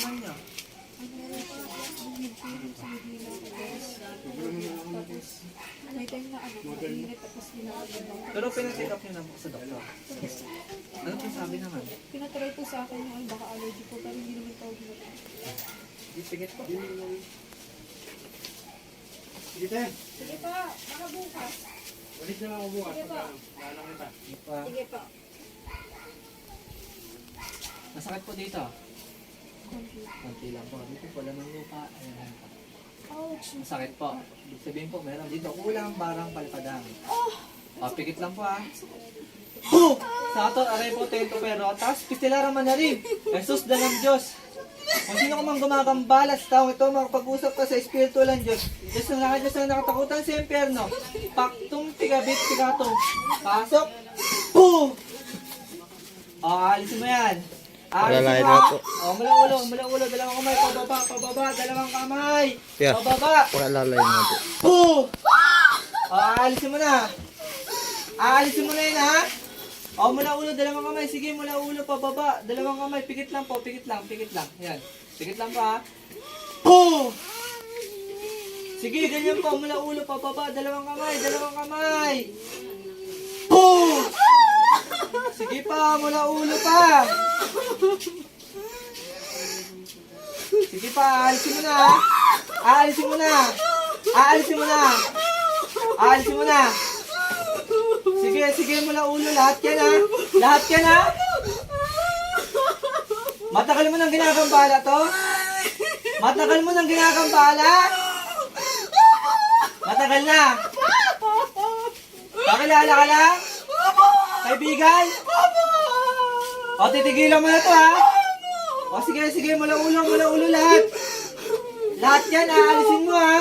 naman? Tapos, may time na ano, mainit, tapos ginagawa. Pero pinacheck up niyo na po sa doktor. Ano po sabi naman? Pinatry po sa akin yung baka allergy po, pero hindi naman tawag na. Di pigit po. Sige, te. Sige pa, baka bukas. Ulit na ako bukas. Sige pa. Lalang kita. Di pa. Sige pa. Masakit po dito. Konti. Konti lang po. Dito po, laman lupa. Ayan po. Ouch! Masakit po. Ibig sabihin po, meron dito kulang barang palpadang. Oh, pikit lang po ah. Boom! Sa ato, aray po tento pero. Tapos, pistilara man na rin. Jesus na ng Diyos. Kung sino ka man gumagambala sa taong ito, makapag-usap ka sa Espiritu ng Diyos. Diyos na naka Diyos na nakatakutan sa impyerno. Paktung tigabit tigato. Pasok. Boom! Oh, alisin mo yan. Mo ah. po. Oh, mula ulo, mula ulo, dalawang kamay, pababa, pababa, dalawang kamay. Yeah. Pababa. Pakalalayan mo po. Boom! Oh, aalisin mo na. Aalisin mo na yun, ha? Oh, mula ulo, dalawang kamay. Sige, mula ulo, pababa. Dalawang kamay. Pikit lang po, pikit lang, pikit lang. Yan. Pikit lang pa, ha? Boom! Sige, ganyan po. Mula ulo, pababa. Dalawang kamay, dalawang kamay. Boom! Sige pa, mula ulo pa. Sige pa, aalisin mo na? Aalisin mo na. Aalisin mo na. Aalisin mo na. Sige, sige mula ulo. Lahat yan ha. Lahat yan ha. Matagal mo nang ginagambala to? Matagal mo nang ginagambala? Matagal na. Kakilala ka lang? Kaibigan? O, titigilan mo na to ha. O, sige, sige. Mula ulo, mula ulo lahat. Lahat yan, aalisin mo ha.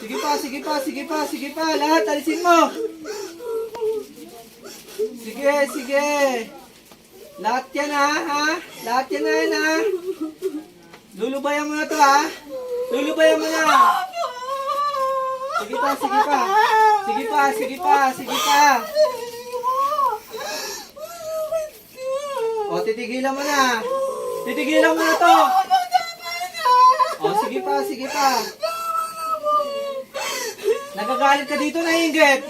Sige pa, sige pa, sige pa, sige pa. Lahat, alisin mo. Sige, sige. Lahat yan ha, ha? Lahat yan na yan ha. Lulubayan mo na to ha. Lulubayan mo na. Sige pa, sige pa. Sige pa, sige pa, sige pa. O, titigilan mo na. Titigilan mo na to. O, sige pa, sige pa. Nagagalit ka dito, naiingit.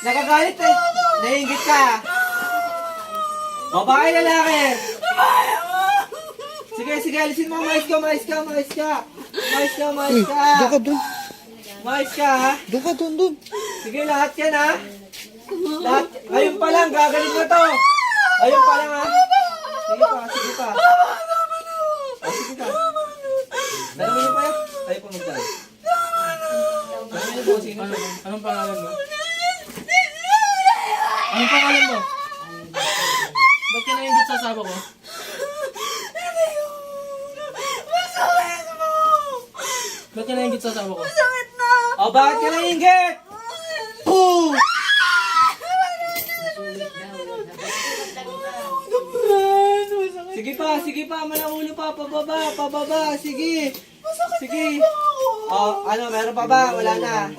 Nagagalit eh. Naiingit ka. Babae, lalaki. Sige, sige, alisin mo. Mais ka, mais ka, mais ka. Mais ka, mais ka. doon ka doon. Mais ka, ha? Doon ka doon doon. Sige, lahat yan, ha? Lahat. Ngayon pa lang, gagaling na to. Ngayon pa lang, ha? Sige pa, sige pa. O, sige pa. Dalawa niyo pa yan. Tayo po magdala. Dalawa niyo po, sino siya? Anong pangalan mo? Anong pangalan mo? Ba't ka naingit sa asawa ko? Ba't ka naingit sa asawa ko? O, bakit ka naiingit? Boom! Sige pa, sige pa, malaulo pa, pababa, pababa, sige. Sige. O, ano, meron pa ba? Wala na.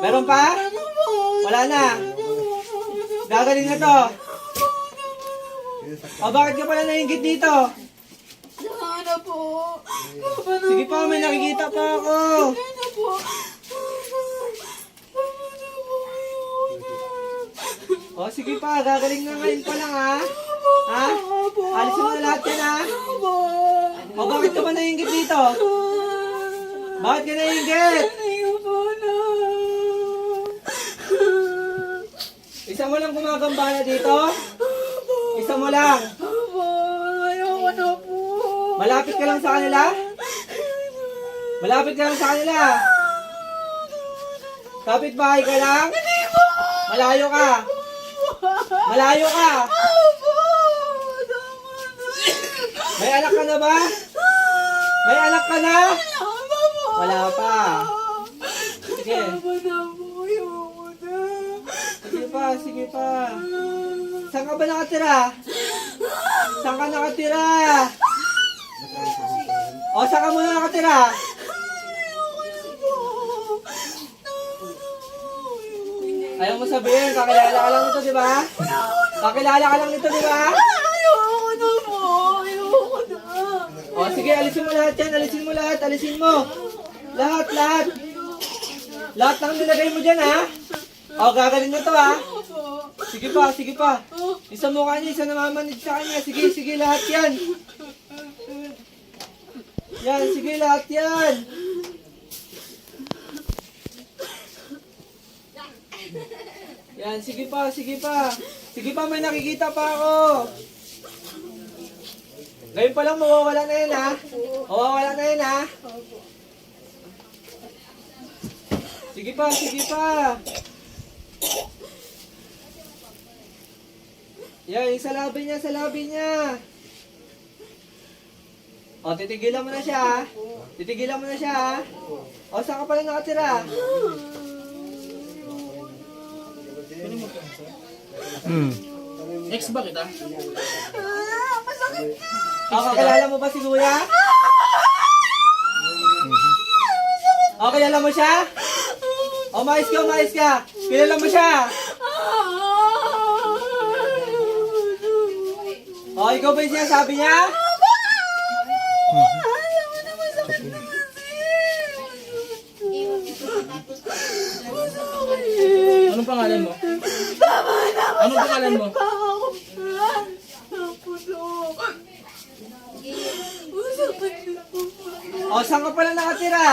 Meron pa? Wala na. Gagaling na to. O, bakit ka pala nainggit dito? Sana po. Sige pa, may nakikita pa ako. Sana po. O, sige pa, gagaling na ngayon pa lang, ha? Ha? Alisin mo na lahat yan, ha? O, bakit ka pa nainggit dito? Bakit ka nainggit? Isa mo lang gumagambala dito? Isa mo lang. Ayoko na po. Malapit ka lang sa kanila? Malapit ka lang sa kanila? Kapit bahay ka lang? Malayo ka? Malayo ka? May anak ka na ba? May anak ka na? Wala pa. Sige. Sige pa, sige pa. Saan ka ba nakatira? Saan ka nakatira? O, saan ka muna nakatira? Ayaw mo sabihin, kakilala ka lang nito, di ba? Kakilala ka lang nito, di ba? Ayoko na po. Ayoko na. Sige, alisin mo lahat yan. Alisin mo lahat, alisin mo. Lahat, lahat. Lahat ng nilagay mo dyan, ha? O, gagaling na to, ha? Sige pa, sige pa. Isa mukha niya, isa namamanid sa kanya. Sige, sige, lahat yan. Yan, sige, lahat yan. Yan, sige pa, sige pa. Sige pa, may nakikita pa ako. Ngayon pa lang mawawala na yan, ha? Mawawala na yan, ha? Sige pa, sige pa. Yan, yung sa labi niya, sa labi niya. O, titigilan mo na siya, ha? Titigilan mo na siya, ha? O, saan ka pala nakatira? Hmm. Ex ba kita? O, kakilala mo ba si Kuya? O, kilala mo siya? O, mais ka, mais ka. Kilala mo siya? O, ikaw ba yung sinasabi niya? Anong pangalan mo? Anong pangalan mo? O, saan ka pala nakatira?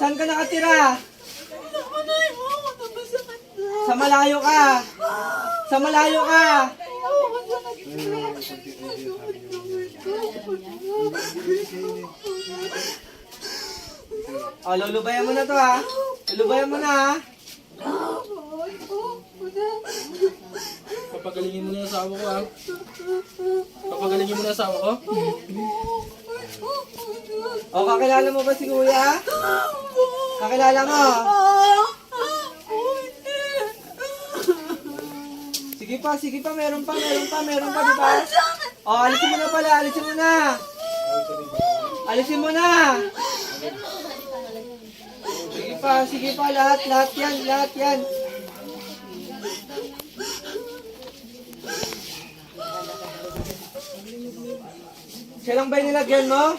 Saan ka nakatira? Sa malayo ka. Sa malayo ka. O, lulubayan mo na to ha. Lulubayan mo na ha. Papagalingin mo na yung asawa ko, ha? Papagalingin mo na yung asawa ko? O, kakilala mo ba si Kuya? Kakilala mo? Sige pa, sige pa, meron pa, meron pa, meron pa, di ba? O, alisin mo na pala, alisin mo na. Alisin mo na. Sige pa, sige pa, lahat, lahat yan, lahat yan. Siya lang ba yung nilagyan mo?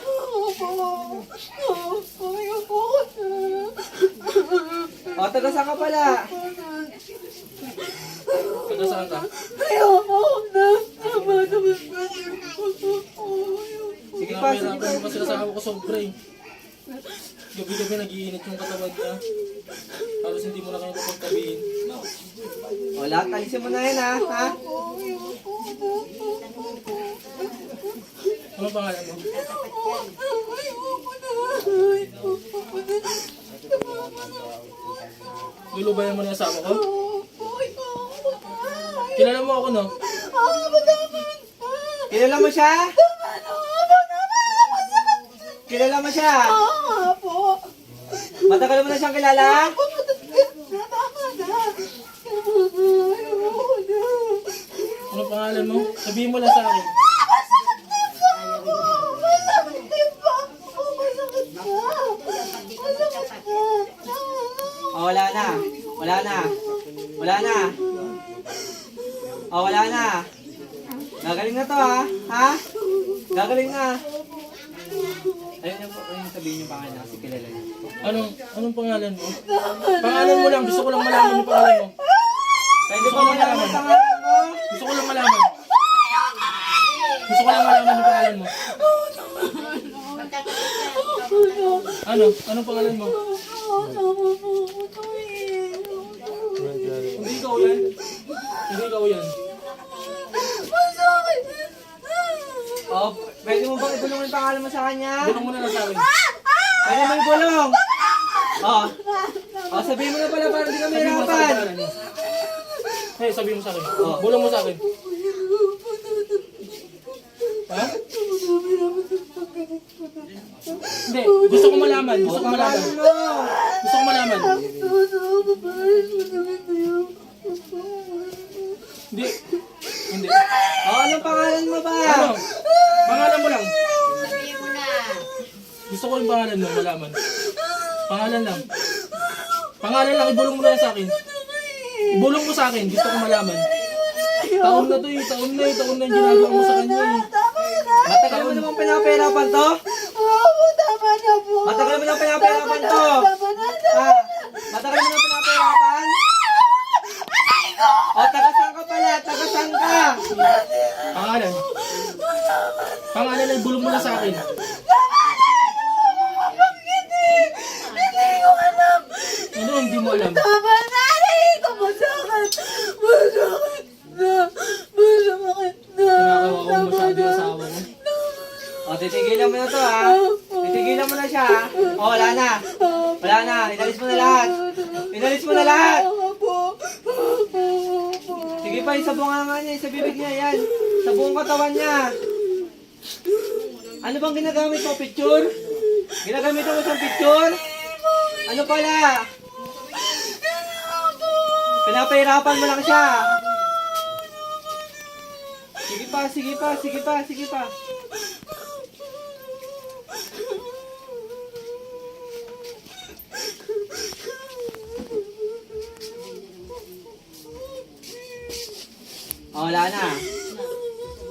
O, taga saan ka pala? Taga saan ka? Sige pa, sige pa. Nahihirapan mo kasi asawa ko sobra eh. Gabi-gabi nagiinit yung katawan niya. Halos hindi mo na kayo kapagtabihin. O, lahat, alisin mo na yan, ha? ha? Anong pangalan mo? Lulubayan mo na asawa ko? Kilala mo ako, no? Kilala mo siya? Kilala mo siya? Matagal mo na siyang kilala? Anong pangalan mo? Sabihin mo lang sa akin. O, wala na. Wala na. Wala na. O, wala na. Gagaling na to, ha? Ha? Gagaling na. Ayun yung, ayun yung sabihin yung pangalan kasi kilala niya. Anong, anong pangalan mo? Pangalan mo lang. Gusto ko lang malaman yung pangalan mo. Pwede ba malaman pangalan mo? Gusto ko lang malaman. Gusto ko lang malaman yung pangalan mo. Ano? Anong pangalan mo? Hindi ikaw yan. Hindi ikaw yan. O, pwede mo bang ibulong yung pangalan mo sa kanya? Bulong mo na lang sa akin. Pwede mo ibulong. O, o sabihin mo na pala para di kami Sabihin mo sa hirapan. Hey, sabihin mo sa akin. Bulong mo sa akin. Hindi, gusto ko malaman. Gusto ko malaman. Gusto ko malaman. Hindi. Hindi. O, anong pangalan mo ba? Ano? Pangalan mo lang. Sabihin mo na. Gusto ko yung pangalan mo, malaman. Pangalan lang. Pangalan lang, ibulong mo na lang sa akin. Ibulong mo sa akin, gusto ko malaman. Taon na to eh, taon na eh, taon na yung ginagawa mo sa kanya eh. Matagal mo mo namang pinapahirapan to? Na po. Matagal mo nang pinapahirapan to? Ha? Matagal mo nang pinapahirapan? O, tagasang ka pala, tagasang ka! Pangalan. Pangalan lang, bulong mo na sa akin. Hindi ko alam. Ano hindi mo alam? Tama na, hindi ko masakit. Masakit na. Masakit na. Kinakawa ko masyado asawa ko. O, titigilan mo na to, ha? Mo na siya, ha? O, wala na. Wala na, inalis mo na lahat. Inalis mo na lahat. Sige pa, sa bunganga niya, sa bibig niya, yan. Sa buong katawan niya. Ano bang ginagamit mo, picture? Ginagamit mo isang picture? Ano pala? Pinapahirapan mo lang siya. Sige pa, sige pa, sige pa, sige pa. O, wala na.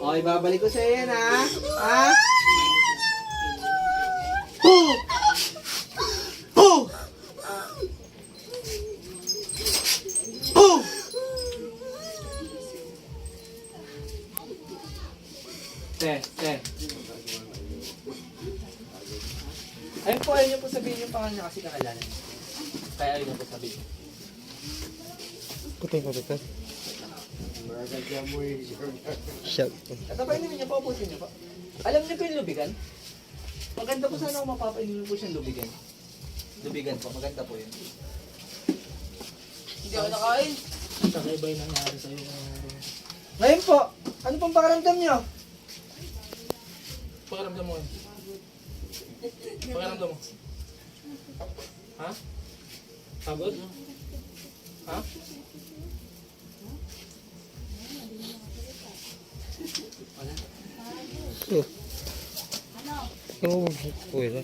O, ibabalik ko sa'yo yan, ha? Ha? Hoo! Hoo! Hoo! Te, te. Ayun po, ayun niyo po sabihin yung pangalan niya kasi kakilala niya. Kaya ayun po sabihin. Puting ko dito. Shout. At painin niyo po, pusin niyo po. Alam niyo po yung lubigan? Maganda po sana kung mapapainin po siyang lubigan. Lubigan po, maganda po yun. Hindi ako nakain. Kakaiba yung nangyari sa'yo. Ngayon po, ano pong pakaramdam niyo? Pakiramdam mo. eh. Pakiramdam mo. Ha? Pagod? Ha? Oh. Ano? Yung, wala.